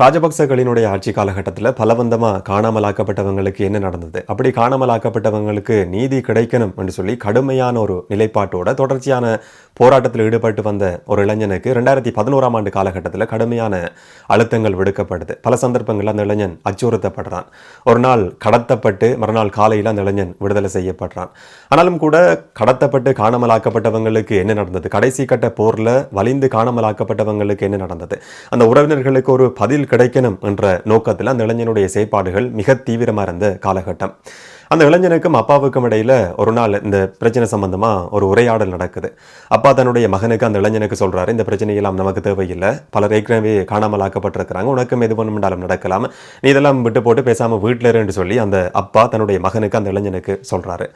ராஜபக்சகளினுடைய ஆட்சி காலகட்டத்தில் பலவந்தமாக காணாமலாக்கப்பட்டவங்களுக்கு என்ன நடந்தது? அப்படி காணாமலாக்கப்பட்டவங்களுக்கு நீதி கிடைக்கணும் என்று சொல்லி கடுமையான ஒரு நிலைப்பாட்டோட தொடர்ச்சியான போராட்டத்தில் ஈடுபட்டு வந்த ஒரு இளைஞனுக்கு ரெண்டாயிரத்தி பதினோராம் ஆண்டு காலகட்டத்தில் கடுமையான அழுத்தங்கள் விடுக்கப்படுது. பல சந்தர்ப்பங்களில் அந்த இளைஞன் அச்சுறுத்தப்படுறான். ஒரு நாள் கடத்தப்பட்டு மறுநாள் காலையில் அந்த இளைஞன் விடுதலை செய்யப்படுறான். ஆனாலும் கூட கடத்தப்பட்டு காணாமலாக்கப்பட்டவங்களுக்கு என்ன நடந்தது? கடைசி கட்ட போரில் வலிந்து காணாமலாக்கப்பட்டவங்களுக்கு என்ன நடந்தது? அந்த உறவினர்களுக்கு ஒரு பதில் கிடைக்கணும் என்ற நோக்கத்தில் அந்த இளைஞனுடைய செயற்பாடுகள் மிக தீவிரமாக இருந்த காலகட்டம். அந்த இளைஞனுக்கும் அப்பாவுக்கும் இடையில ஒரு நாள் இந்த பிரச்சனை சம்பந்தமா ஒரு உரையாடல் நடக்குது. அப்பா தன்னுடைய மகனுக்கு அந்த இளைஞனுக்கு சொல்றாரு இந்த பிரச்சனையெல்லாம் நமக்கு தேவையில்லை. பலர் ஏற்கனவே காணாமல் ஆக்கப்பட்டிருக்கிறாங்க. உனக்கும் எது வேணுமென்றாலும் நடக்கலாம். நீ இதெல்லாம் விட்டு போட்டு பேசாமல் வீட்டில் இருந்து சொல்லி அந்த அப்பா தன்னுடைய மகனுக்கு அந்த இளைஞனுக்கு சொல்றாரு.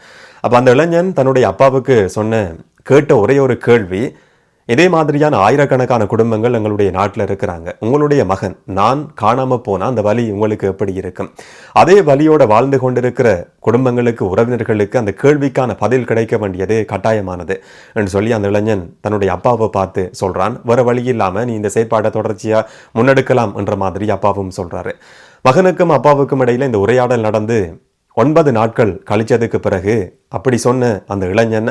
அப்போ அந்த இளைஞன் தன்னுடைய அப்பாவுக்கு சொன்ன கேட்ட ஒரே ஒரு கேள்வி இதே மாதிரியான ஆயிரக்கணக்கான குடும்பங்கள் எங்களுடைய நாட்டில் இருக்கிறாங்க. உங்களுடைய மகன் நான் காணாமல் போனால் அந்த வலி உங்களுக்கு எப்படி இருக்கும்? அதே வலியோட வாழ்ந்து கொண்டிருக்கிற குடும்பங்களுக்கு உறவினர்களுக்கு அந்த கேள்விக்கான பதில் கிடைக்க வேண்டியது கட்டாயமானது என்று சொல்லி அந்த இளைஞன் தன்னுடைய அப்பாவை பார்த்து சொல்கிறான் வேறு வழி இல்லாமல் நீ இந்த செயற்பாட்டை தொடர்ச்சியாக முன்னெடுக்கலாம் என்ற மாதிரி அப்பாவும் சொல்கிறாரு மகனுக்கும் அப்பாவுக்கும் இடையில இந்த உரையாடல் நடந்து ஒன்பது நாட்கள் கழிச்சதுக்கு பிறகு அப்படி சொன்ன அந்த இளைஞன்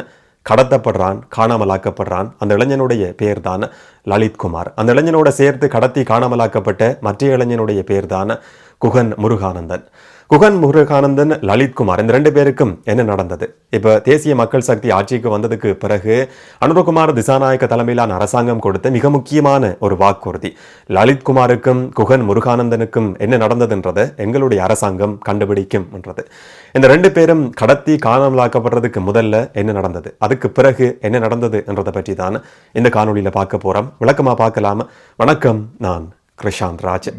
கடத்தப்படுறான் காணாமலாக்கப்படுறான். அந்த இளைஞனுடைய பெயர் தான் லலித்குமார். அந்த இளைஞனோட சேர்த்து கடத்தி காணாமலாக்கப்பட்ட மற்ற இளைஞனுடைய பெயர் தான் குகன் முருகானந்தன். குகன் முருகானந்தன் லலித்குமார் இந்த ரெண்டு பேருக்கும் என்ன நடந்தது? இப்போ தேசிய மக்கள் சக்தி ஆட்சிக்கு வந்ததுக்கு பிறகு அனுரகுமார் திசாநாயக்க தலைமையிலான அரசாங்கம் கொடுத்த மிக முக்கியமான ஒரு வாக்குறுதி. லலித்குமாருக்கும் குகன் முருகானந்தனுக்கும் என்ன நடந்ததுன்றதை எங்களுடைய அரசாங்கம் கண்டுபிடிக்கும் என்றது இந்த ரெண்டு பேரும் கடத்தி காணாமலாக்கப்படுறதுக்கு முதல்ல என்ன நடந்தது? அதுக்கு பிறகு என்ன நடந்தது என்றதை பற்றி தான் இந்த காணொலியில் பார்க்க போறோம். விளக்கமா பார்க்கலாம். வணக்கம் நான் கிருஷாந்த் ராஜ்.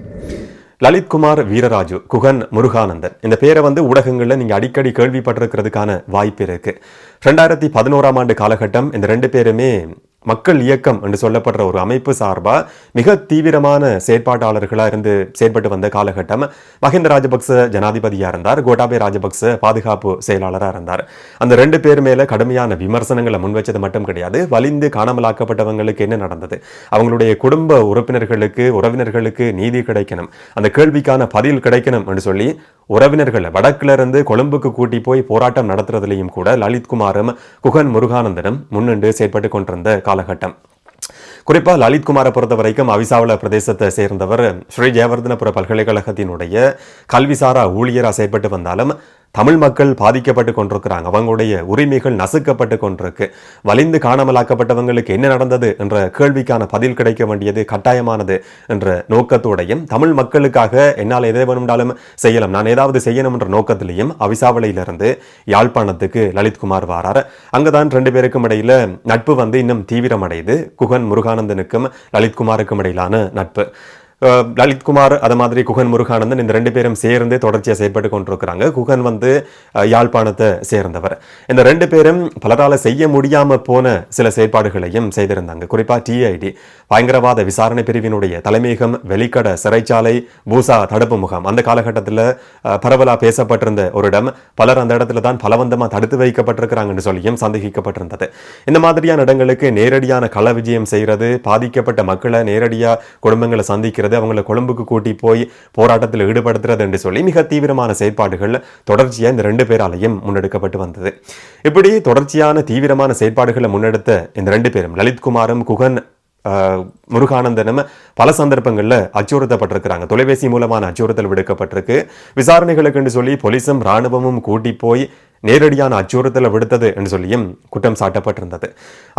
லலித்குமார் வீரராஜு குகன் முருகானந்தன். இந்த பேரை வந்து ஊடகங்களில் நீங்கள் அடிக்கடி கேள்விப்பட்டிருக்கிறதுக்கான வாய்ப்பு இருக்கு. ரெண்டாயிரத்தி பதினோராம் ஆண்டு காலகட்டம் இந்த ரெண்டு பேருமே மக்கள் இயக்கம் என்று சொல்லப்படுற ஒரு அமைப்பு சார்பா மிக தீவிரமான செயற்பாட்டாளர்களாக இருந்து செயற்பட்டு வந்த காலகட்டம். மஹிந்த ராஜபக்ச ஜனாதிபதியாக இருந்தார் கோட்டாபே ராஜபக்ச பாதுகாப்பு செயலாளராக இருந்தார். அந்த ரெண்டு பேர் மேல கடுமையான விமர்சனங்களை முன்வச்சது மட்டும் கிடையாது வலிந்து காணாமலாக்கப்பட்டவங்களுக்கு என்ன நடந்தது? அவங்களுடைய குடும்ப உறுப்பினர்களுக்கு உறவினர்களுக்கு நீதி கிடைக்கணும் அந்த கேள்விக்கான பதில் கிடைக்கணும் என்று சொல்லி உறவினர்களை வடக்குல இருந்து கொழும்புக்கு கூட்டி போய் போராட்டம் நடத்துறதுலையும் கூட லலித்குமாரும் குகன் முருகானந்தனும் முன்னின்று செயற்பட்டு கொண்டிருந்த காலகட்டம். குறிப்பாக லலித் குமாரை பொறுத்த வரைக்கும் அவிசாவள பிரதேசத்தை சேர்ந்தவர் ஸ்ரீ ஜெயவர்தனபுர பல்கலைக்கழகத்தினுடைய கல்விசாரா ஊழியராக செயற்பட்டு வந்தாலும் தமிழ் மக்கள் பாதிக்கப்பட்டு கொண்டிருக்கிறாங்க. அவங்களுடைய உரிமைகள் நசுக்கப்பட்டு கொண்டிருக்கு. வலிந்து காணாமலாக்கப்பட்டவங்களுக்கு என்ன நடந்தது என்ற கேள்விக்கான பதில் கிடைக்க வேண்டியது கட்டாயமானது என்ற நோக்கத்தோடையும் தமிழ் மக்களுக்காக என்னால் எதை வேணும்னாலும் செய்யலாம். நான் ஏதாவது செய்யணும் என்ற நோக்கத்திலையும் அவிசாவளையிலிருந்து யாழ்ப்பாணத்துக்கு லலித்குமார் வாரார். அங்கதான் ரெண்டு பேருக்கும் இடையில நட்பு வந்து இன்னும் தீவிரமடையுது. குகன் முருகானந்தனுக்கும் லலித்குமாருக்கும் இடையிலான நட்பு. லலித்குமார் அது மாதிரி குகன் முருகானந்தன் இந்த ரெண்டு பேரும் சேர்ந்து தொடர்ச்சியாக செயற்பட்டு கொண்டிருக்கிறாங்க. குகன் வந்து யாழ்ப்பாணத்தை சேர்ந்தவர். இந்த ரெண்டு பேரும் பலரால் செய்ய முடியாம போன சில செயற்பாடுகளையும் செய்திருந்தாங்க. குறிப்பா டிஐடி பயங்கரவாத விசாரணை பிரிவினுடைய தலைமையகம் வெளிக்கட சிறைச்சாலை பூசா தடுப்பு முகாம். அந்த காலகட்டத்தில் பரவலா பேசப்பட்டிருந்த ஒரு இடம். பலர் அந்த இடத்துல தான் பலவந்தமா தடுத்து வைக்கப்பட்டிருக்கிறாங்கன்னு சொல்லியும் சந்தேகிக்கப்பட்டிருந்தது. இந்த மாதிரியான இடங்களுக்கு நேரடியான கள விஜயம் செய்யறது பாதிக்கப்பட்ட மக்களை நேரடியா குடும்பங்களை சந்திக்கிறது அவங்களை கொழும்புக்கு கூட்டி போய் போராட்டத்தில் ஈடுபடுத்துறது என்று சொல்லி மிக தீவிரமான செயற்பாடுகள் தொடர்ச்சியாக இந்த ரெண்டு பேராலையும் முன்னெடுக்கப்பட்டு வந்தது. இப்படி தொடர்ச்சியான தீவிரமான செயற்பாடுகளை முன்னெடுத்த இந்த ரெண்டு பேரும் லலித்குமாரும் குகன் முருகானந்தனும் பல சந்தர்ப்பங்களில் அச்சுறுத்தப்பட்டிருக்கிறாங்க. தொலைபேசி மூலமான அச்சுறுத்தல் விடுக்கப்பட்டிருக்கு. விசாரணைகளுக்கு சொல்லி போலீஸும் ராணுவமும் கூட்டி போய் நேரடியான அச்சுறுத்தலை விடுத்தது என்று சொல்லியும் குற்றம் சாட்டப்பட்டிருந்தது.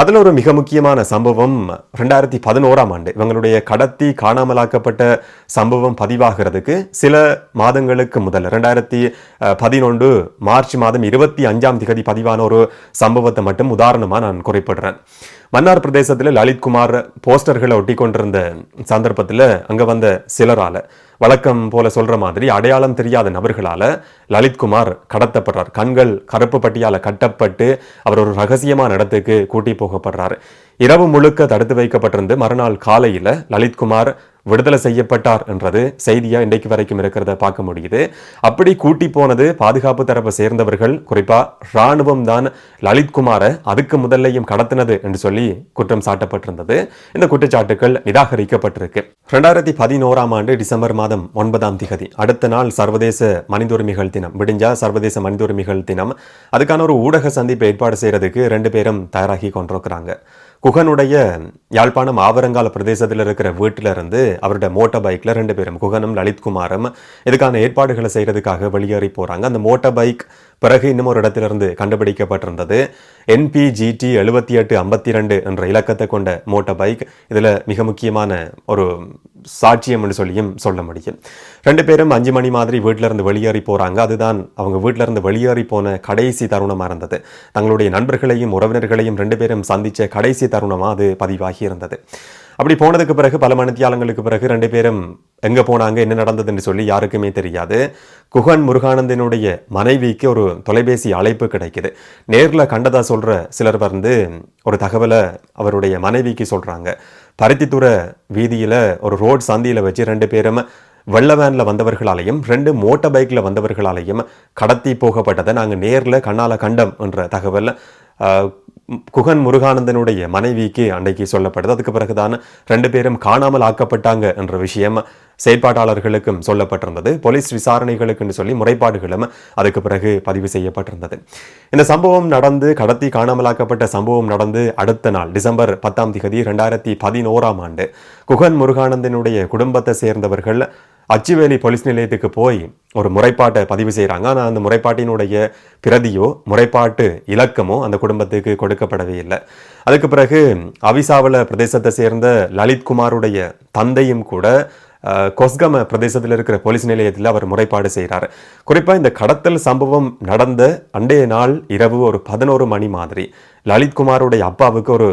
அதில் ஒரு மிக முக்கியமான சம்பவம் ரெண்டாயிரத்தி பதினோராம் ஆண்டு. இவங்களுடைய கடத்தி காணாமலாக்கப்பட்ட சம்பவம் பதிவாகிறதுக்கு சில மாதங்களுக்கு முதல் ரெண்டாயிரத்தி பதினொன்று மார்ச் மாதம் இருபத்தி அஞ்சாம் திகதி பதிவான ஒரு சம்பவத்தை மட்டும் உதாரணமாக நான் குறிப்பிடுறேன். மன்னார் பிரதேசத்தில் லலித்குமார் போஸ்டர்களை ஒட்டி கொண்டிருந்த சந்தர்ப்பத்தில் அங்கே வந்த சிலரால வழக்கம் போல சொல்ற மாதிரி அடையாளம் தெரியாத நபர்களால லலித்குமார் கடத்தப்படுறார். கண்கள் கருப்பு பட்டியால கட்டப்பட்டு அவர் ஒரு ரகசியமான இடத்துக்கு கூட்டி போகப்படுறார். இரவு முழுக்க தடுத்து வைக்கப்பட்டிருந்து மறுநாள் காலையில லலித்குமார் விடுதலை செய்யப்பட்டார் என்றது செய்தியா இன்றைக்கு வரைக்கும் இருக்கிறத பார்க்க முடியுது. அப்படி கூட்டி போனது பாதுகாப்பு தரப்பை சேர்ந்தவர்கள் குறிப்பா ராணுவம் தான் லலித்குமாரை அதுக்கு முதல்லையும் கடத்தினது என்று சொல்லி குற்றம் சாட்டப்பட்டிருந்தது. இந்த குற்றச்சாட்டுகள் நிராகரிக்கப்பட்டிருக்கு. ரெண்டாயிரத்தி பதினோராம் ஆண்டு டிசம்பர் மாதம் ஒன்பதாம் திகதி அடுத்த நாள் சர்வதேச மனித உரிமைகள் தினம் விடிஞ்சா சர்வதேச மனித உரிமைகள் தினம். அதுக்கான ஒரு ஊடக சந்திப்பு ஏற்பாடு செய்யறதுக்கு ரெண்டு பேரும் தயாராகி கொண்டிருக்கிறாங்க. குகனுடைய யாழ்ப்பாணம் ஆவரங்கால பிரதேசத்தில் இருக்கிற வீட்டில இருந்து அவருடைய மோட்டார் பைக்ல ரெண்டு பேரும் குகனும் லலித்குமாரும் இதுக்கான ஏற்பாடுகளை செய்யறதுக்காக வெளியேறி போறாங்க. அந்த மோட்டார் பைக் பிறகு இன்னும் ஒரு இடத்திலிருந்து கண்டுபிடிக்கப்பட்டிருந்தது. என்பிஜிடி எழுபத்தி எட்டு ஐம்பத்தி ரெண்டு என்ற இலக்கத்தை கொண்ட மோட்டார் பைக் இதில் மிக முக்கியமான ஒரு சாட்சியம் என்று சொல்லியும் சொல்ல முடியும். ரெண்டு பேரும் அஞ்சு மணி மாதிரி வீட்டிலிருந்து வெளியேறி போகிறாங்க அதுதான் அவங்க வீட்டிலிருந்து வெளியேறி போன கடைசி தருணமாக இருந்தது. தங்களுடைய நண்பர்களையும் உறவினர்களையும் ரெண்டு பேரும் சந்தித்த கடைசி தருணமாக அது பதிவாகி இருந்தது. அப்படி போனதுக்கு பிறகு பல மணித்தியாலங்களுக்கு பிறகு ரெண்டு பேரும் எங்கே போனாங்க என்ன நடந்ததுன்னு சொல்லி யாருக்குமே தெரியாது. குகன் முருகானந்தனுடைய மனைவிக்கு ஒரு தொலைபேசி அழைப்பு கிடைக்குது. நேரில் கண்டதா சொல்கிற சிலர் வந்து ஒரு தகவலை அவருடைய மனைவிக்கு சொல்கிறாங்க பருத்தித்துறை வீதியில் ஒரு ரோட் சந்தியில் வச்சு ரெண்டு பேரும் வெள்ள வேனில் வந்தவர்களாலையும் ரெண்டு மோட்டார் பைக்கில் வந்தவர்களாலையும் கடத்தி போகப்பட்டதை நாங்கள் நேரில் கண்ணால கண்டம் என்ற தகவலை குகன் முருகானந்தனுடைய மனைவிக்கு அன்றைக்கு சொல்லப்படுது அதுக்கு பிறகுதான் ரெண்டு பேரும் காணாமல் ஆக்கப்பட்டாங்க என்ற விஷயம் செயற்பாட்டாளர்களுக்கும் சொல்லப்பட்டிருந்தது. போலீஸ் விசாரணைகளுக்குன்னு சொல்லி முறைப்பாடுகளும் அதுக்கு பிறகு பதிவு செய்யப்பட்டிருந்தது. இந்த சம்பவம் நடந்து கடத்தி காணாமலாக்கப்பட்ட சம்பவம் நடந்து அடுத்த நாள் டிசம்பர் பத்தாம் தேதி ரெண்டாயிரத்தி பதினோராம் ஆண்டு குகன் முருகானந்தனுடைய குடும்பத்தை சேர்ந்தவர்கள் அச்சுவேலி போலீஸ் நிலையத்துக்கு போய் ஒரு முறைப்பாட்டை பதிவு செய்கிறாங்க ஆனால் அந்த முறைப்பாட்டினுடைய பிரதியோ முறைப்பாட்டு இலக்கமோ அந்த குடும்பத்துக்கு கொடுக்கப்படவே இல்லை. அதுக்கு பிறகு அவிசாவல பிரதேசத்தை சேர்ந்த லலித்குமாருடைய தந்தையும் கூட கொஸ்கம பிரதேசத்தில் இருக்கிற போலீஸ் நிலையத்தில் அவர் முறைப்பாடு செய்கிறார் குறிப்பாக இந்த கடத்தல் சம்பவம் நடந்த அண்டைய நாள் இரவு ஒரு பதினோரு மணி மாதிரி லலித்குமாருடைய அப்பாவுக்கு ஒரு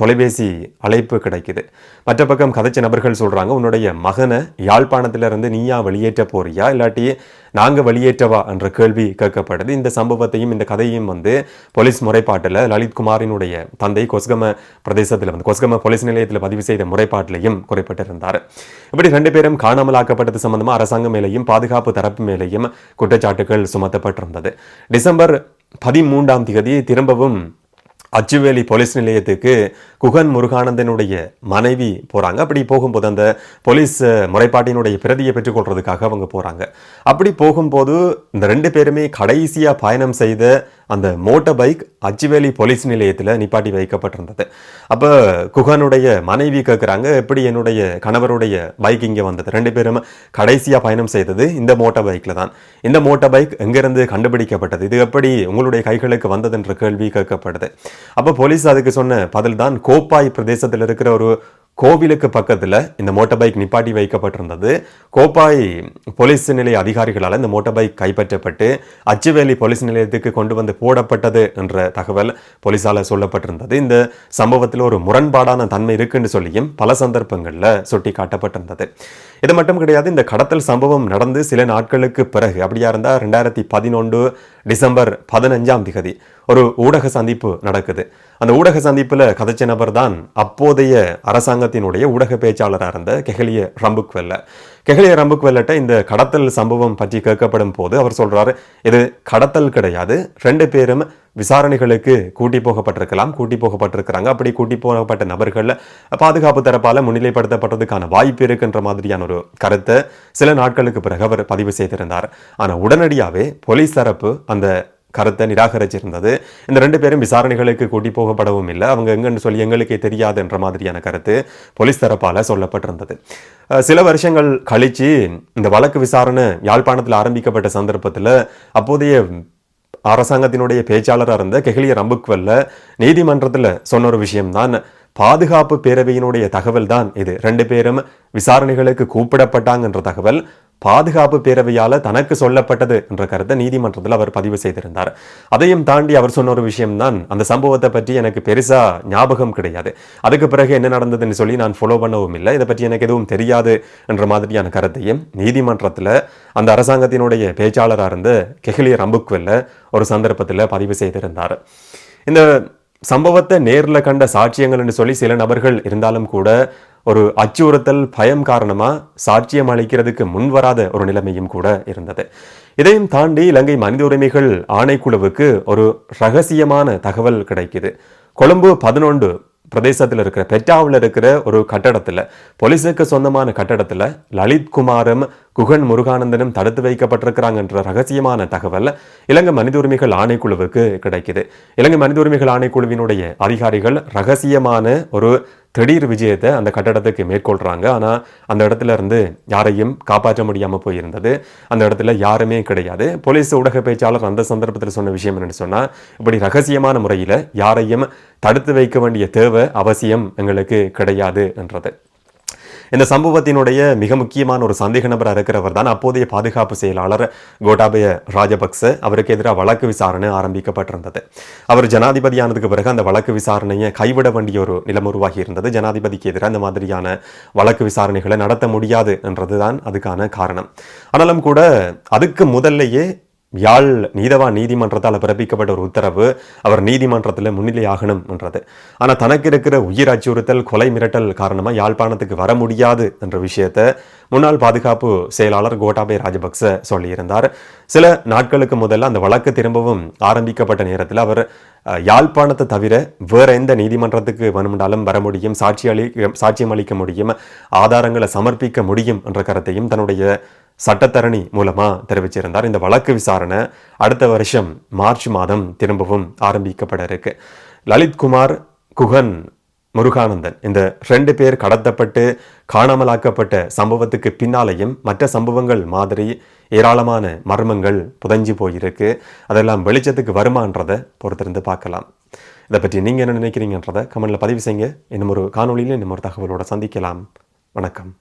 தொலைபேசி அழைப்பு கிடைக்குது. மற்ற பக்கம் கதைச்ச நபர்கள் சொல்கிறாங்க உன்னுடைய மகனை யாழ்ப்பாணத்திலிருந்து நீயா வெளியேற்ற போறியா? இல்லாட்டி நாங்கள் வெளியேற்றவா? என்ற கேள்வி கேட்கப்படுது. இந்த சம்பவத்தையும் இந்த கதையும் வந்து போலீஸ் முறைப்பாட்டில் லலித்குமாரினுடைய தந்தை கொஸ்கம பிரதேசத்தில் வந்து கொஸ்கம போலீஸ் நிலையத்தில் பதிவு செய்த முறைப்பாட்டிலையும் குறிப்பிட்டிருந்தார். இப்படி ரெண்டு பேரும் காணாமலாக்கப்பட்டது சம்பந்தமாக அரசாங்கம் மேலேயும் பாதுகாப்பு தரப்பு மேலேயும் குற்றச்சாட்டுகள் சுமத்தப்பட்டிருந்தது. டிசம்பர் பதிமூன்றாம் தேதி திரும்பவும் அச்சுவேலி போலீஸ் நிலையத்துக்கு குகன் முருகானந்தனுடைய மனைவி போறாங்க. அப்படி போகும்போது அந்த போலீஸ் முறைப்பாட்டினுடைய பிரதியை பெற்றுக்கொள்றதுக்காக அவங்க போறாங்க. அப்படி போகும்போது இந்த ரெண்டு பேருமே கடைசியா பயணம் செய்த அந்த மோட்டார் பைக் அச்சுவேலி போலீஸ் நிலையத்தில் நிப்பாட்டி வைக்கப்பட்டிருந்தது. அப்போ குகனுடைய மனைவி கேட்குறாங்க எப்படி என்னுடைய கணவருடைய பைக் இங்கே வந்தது? ரெண்டு பேரும் கடைசியாக பயணம் செய்தது இந்த மோட்டார் பைக்கில் தான். இந்த மோட்டார் பைக் எங்கேருந்து கண்டுபிடிக்கப்பட்டது? இது எப்படி உங்களுடைய கைகளுக்கு வந்தது என்ற கேள்வி கேட்கப்படுது. அப்போ போலீஸ் அதுக்கு சொன்ன பதில் தான் கோப்பாய் பிரதேசத்தில் இருக்கிற ஒரு கோவிலுக்கு பக்கத்தில் இந்த மோட்டார் பைக் நிப்பாட்டி வைக்கப்பட்டிருந்தது. கோப்பாய் போலீஸ் நிலைய அதிகாரிகளால் இந்த மோட்டார் பைக் கைப்பற்றப்பட்டு அச்சுவேலி போலீஸ் நிலையத்துக்கு கொண்டு வந்து போடப்பட்டது என்ற தகவல் போலீஸால் சொல்லப்பட்டிருந்தது. இந்த சம்பவத்தில் ஒரு முரண்பாடான தன்மை இருக்குன்னு சொல்லியும் பல சந்தர்ப்பங்களில் சுட்டி காட்டப்பட்டிருந்தது இது மட்டும் கிடையாது இந்த கடத்தல் சம்பவம் நடந்து சில நாட்களுக்கு பிறகு அப்படியா இருந்தால் ரெண்டாயிரத்தி பதினொன்று டிசம்பர் பதினஞ்சாம் திகதி ஒரு ஊடக சந்திப்பு நடக்குது. அந்த ஊடக சந்திப்பில் கதைச்ச நபர் தான் அப்போதைய அரசாங்கத்தினுடைய ஊடக பேச்சாளராக இருந்த கெஹலிய ரம்புக்வெல்ல. கெஹலிய ரம்புக்வெல்லட்ட இந்த கடத்தல் சம்பவம் பற்றி கேட்கப்படும் போது அவர் சொல்கிறாரு இது கடத்தல் கிடையாது. ரெண்டு பேரும் விசாரணைகளுக்கு கூட்டி போகப்பட்டிருக்கலாம் கூட்டி போகப்பட்டிருக்கிறாங்க. அப்படி கூட்டி போகப்பட்ட நபர்களில் பாதுகாப்பு தரப்பால் முன்னிலைப்படுத்தப்பட்டதுக்கான வாய்ப்பு இருக்குன்ற மாதிரியான ஒரு கருத்தை சில நாட்களுக்கு பிறகு அவர் பதிவு செய்திருந்தார். ஆனால் உடனடியாகவே போலீஸ் தரப்பு அந்த கருத்தை நிராகரிச்சிருந்தது. இந்த ரெண்டு பேரும் விசாரணைகளுக்கு கூட்டி போகப்படவும் இல்லை. அவங்க எங்கன்னு சொல்லி எங்களுக்கே தெரியாது என்ற மாதிரியான கருத்து போலீஸ் தரப்பால சொல்லப்பட்டிருந்தது. சில வருஷங்கள் கழிச்சு இந்த வழக்கு விசாரணை யாழ்ப்பாணத்தில் ஆரம்பிக்கப்பட்ட சந்தர்ப்பத்தில் அப்போதைய அரசாங்கத்தினுடைய பேச்சாளராக இருந்த கெஹ்லிய ரம்புக்வல்ல நீதிமன்றத்தில் சொன்ன ஒரு விஷயம்தான் பாதுகாப்பு பேரவையினுடைய தகவல் தான் இது. ரெண்டு பேரும் விசாரணைகளுக்கு கூப்பிடப்பட்டாங்கன்ற தகவல் பாதுகாப்பு பேரவையால் தனக்கு சொல்லப்பட்டது என்ற கருத்தை நீதிமன்றத்தில் அவர் பதிவு செய்திருந்தார். அதையும் தாண்டி அவர் சொன்ன ஒரு விஷயம்தான் அந்த சம்பவத்தை பற்றி எனக்கு பெருசாக ஞாபகம் கிடையாது. அதுக்கு பிறகு என்ன நடந்ததுன்னு சொல்லி நான் ஃபாலோ பண்ணவும் இல்லை. இதை பற்றி எனக்கு எதுவும் தெரியாது என்ற மாதிரியான கருத்தையும் நீதிமன்றத்தில் அந்த அரசாங்கத்தினுடைய பேச்சாளராக இருந்த கெஹ்லி ரம்புக்வெல்ல ஒரு சந்தர்ப்பத்தில் பதிவு செய்திருந்தார். இந்த சம்பவத்தை நேரில் கண்ட சாட்சியங்கள்னு சொல்லி சில நபர்கள் இருந்தாலும் கூட ஒரு அச்சுறுத்தல் பயம் காரணமாக சாட்சியம் அளிக்கிறதுக்கு முன்வராத ஒரு நிலைமையும் கூட இருந்தது. இதையும் தாண்டி இலங்கை மனித உரிமைகள் ஆணைக்குழுவுக்கு ஒரு ரகசியமான தகவல் கிடைக்குது. கொழும்பு பதினொன்று பிரதேசத்தில் இருக்கிற பெட்டாவில் இருக்கிற ஒரு கட்டடத்தில் போலீஸுக்கு சொந்தமான கட்டடத்தில் லலித் குமாரும் குகன் முருகானந்தனும் தடுத்து வைக்கப்பட்டிருக்கிறாங்கன்ற ரகசியமான தகவல் இலங்கை மனித உரிமைகள் ஆணைக்குழுவுக்கு கிடைக்குது. இலங்கை மனித உரிமைகள் ஆணைக்குழுவினுடைய அதிகாரிகள் ரகசியமான ஒரு திடீர் விஜயத்தை அந்த கட்டடத்துக்கு மேற்கொள்கிறாங்க ஆனால் அந்த இடத்துல இருந்து யாரையும் காப்பாற்ற முடியாமல் போயிருந்தது. அந்த இடத்துல யாருமே கிடையாது. போலீஸ் ஊடக பேச்சாளர் அந்த சந்தர்ப்பத்தில் சொன்ன விஷயம் என்னென்னு சொன்னால் இப்படி ரகசியமான முறையில் யாரையும் தடுத்து வைக்க வேண்டிய தேவை அவசியம் எங்களுக்கு கிடையாது என்றது. இந்த சம்பவத்தினுடைய மிக முக்கியமான ஒரு சந்தேக நபராக இருக்கிறவர் தான் அப்போதைய பாதுகாப்பு செயலாளர் கோட்டாபய ராஜபக்ச. அவருக்கு எதிராக வழக்கு விசாரணை ஆரம்பிக்கப்பட்டிருந்தது. அவர் ஜனாதிபதியானதுக்கு பிறகு அந்த வழக்கு விசாரணையை கைவிட வேண்டிய ஒரு நிலம் உருவாகி இருந்தது. ஜனாதிபதிக்கு எதிராக அந்த மாதிரியான வழக்கு விசாரணைகளை நடத்த முடியாது என்றதுதான் அதுக்கான காரணம். ஆனாலும் கூட அதுக்கு முதல்லையே யாழ் நீதவான் நீதிமன்றத்தால் பிறப்பிக்கப்பட்ட ஒரு உத்தரவு அவர் நீதிமன்றத்தில் முன்னிலையாகணும் என்றது ஆனால் தனக்கு இருக்கிற உயிர் அச்சுறுத்தல் கொலை மிரட்டல் காரணமாக யாழ்ப்பாணத்துக்கு வர முடியாது என்ற விஷயத்தை முன்னாள் பாதுகாப்பு செயலாளர் கோட்டாபய ராஜபக்ச சொல்லியிருந்தார். சில நாட்களுக்கு முதல்ல அந்த வழக்கு திரும்பவும் ஆரம்பிக்கப்பட்ட நேரத்தில் அவர் யாழ்ப்பாணத்தை தவிர வேற எந்த நீதிமன்றத்துக்கு வேணுமென்றாலும் வர முடியும் சாட்சி அளி சாட்சியம் அளிக்க முடியும் ஆதாரங்களை சமர்ப்பிக்க முடியும் என்ற கருத்தையும் தன்னுடைய சட்டத்தரணி மூலமா தெரிவிச்சிருந்தார். இந்த வழக்கு விசாரணை அடுத்த வருஷம் மார்ச் மாதம் திரும்பவும் ஆரம்பிக்கப்பட இருக்கு. லலித்குமார் குகன் முருகானந்தன் இந்த ரெண்டு பேர் கடத்தப்பட்டு காணாமலாக்கப்பட்ட சம்பவத்துக்கு பின்னாலேயும் மற்ற சம்பவங்கள் மாதிரி ஏராளமான மர்மங்கள் புதைஞ்சு போயிருக்கு. அதெல்லாம் வெளிச்சத்துக்கு வருமான்றதை பொறுத்திருந்து பார்க்கலாம். இதை பற்றி நீங்கள் என்ன நினைக்கிறீங்கன்றதை கமெண்டில் பதிவு செய்யுங்க. இன்னும் ஒரு காணொலியில் இன்னும் ஒரு தகவலோட சந்திக்கலாம். வணக்கம்.